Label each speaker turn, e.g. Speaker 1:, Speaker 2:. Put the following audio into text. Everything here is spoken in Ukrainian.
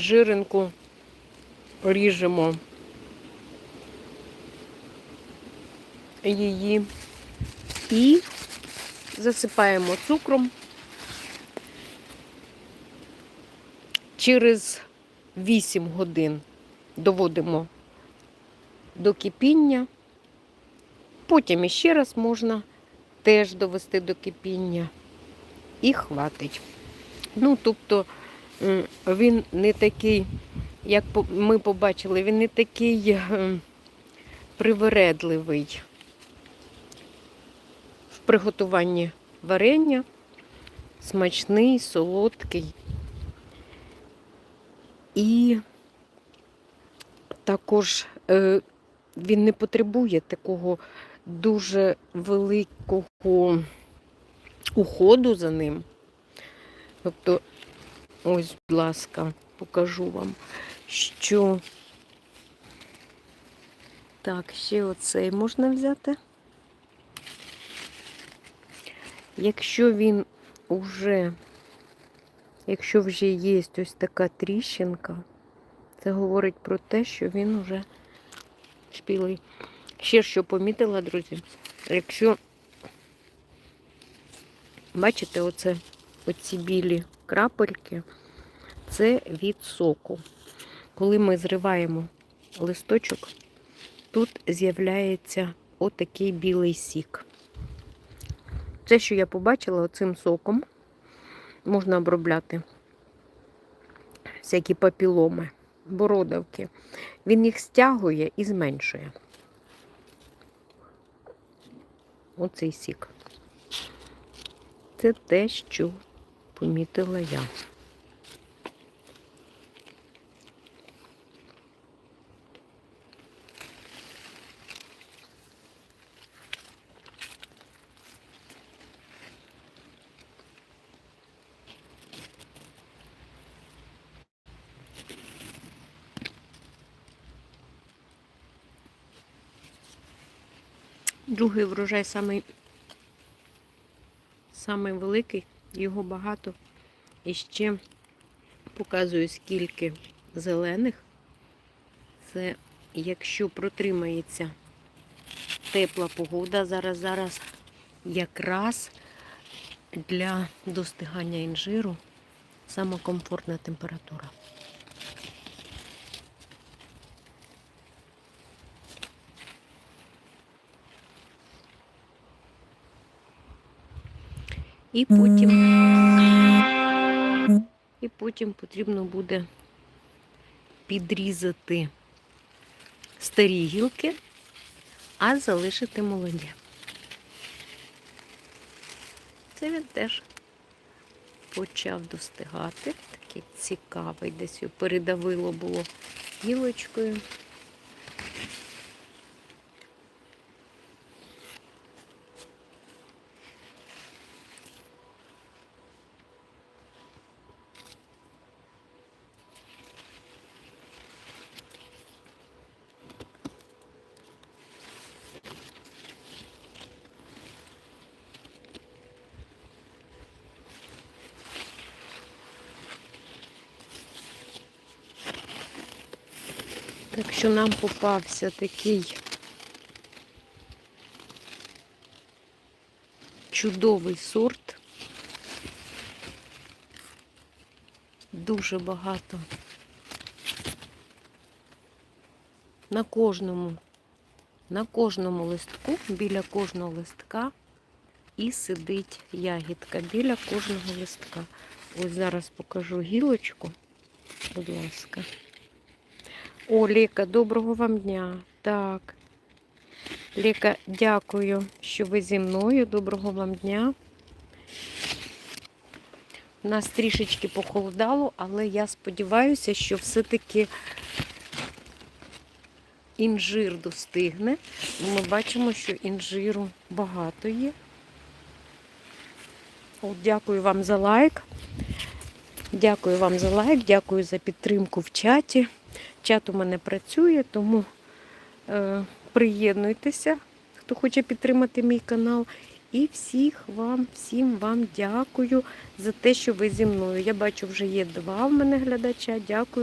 Speaker 1: Жиринку ріжемо її і засипаємо цукром. Через 8 годин доводимо до кипіння. Потім іще раз можна теж довести до кипіння і хватить. Ну, тобто він не такий, як ми побачили, він не такий е, привередливий в приготуванні варення, смачний, солодкий. І також е, він не потребує такого дуже великого уходу за ним. Тобто, ось, будь ласка, покажу вам, що так, ще оцей можна взяти. Якщо він уже, якщо вже є ось така тріщинка, це говорить про те, що він уже спілий. Ще що помітила, друзі, якщо бачите, оце оці білі крапельки, це від соку. Коли ми зриваємо листочок, тут з'являється отакий білий сік. Це, що я побачила, оцим соком можна обробляти всякі папіломи, бородавки. Він їх стягує і зменшує. Оцей сік. Це те, що помітила я. Другий врожай самий, самий великий, його багато. І ще показую, скільки зелених. Це якщо протримається тепла погода, зараз зараз якраз для достигання інжиру сама комфортна температура. І потім, і потім потрібно буде підрізати старі гілки, а залишити молоді. Це він теж почав достигати. Такий цікавий, десь його передавило було гілочкою. Так що нам попався такий чудовий сорт. Дуже багато. На кожному, на кожному листку, біля кожного листка і сидить ягідка біля кожного листка. Ось зараз покажу гілочку. Будь ласка. О, Ліка, доброго вам дня. Так. Ліка, дякую, що ви зі мною. Доброго вам дня. У нас трішечки похолодало, але я сподіваюся, що все-таки інжир достигне. Ми бачимо, що інжиру багато є. От, дякую вам за лайк. Дякую вам за лайк, дякую за підтримку в чаті. Чат у мене працює, тому е, приєднуйтеся, хто хоче підтримати мій канал. І всіх вам, всім вам дякую за те, що ви зі мною. Я бачу, вже є два в мене глядача. Дякую.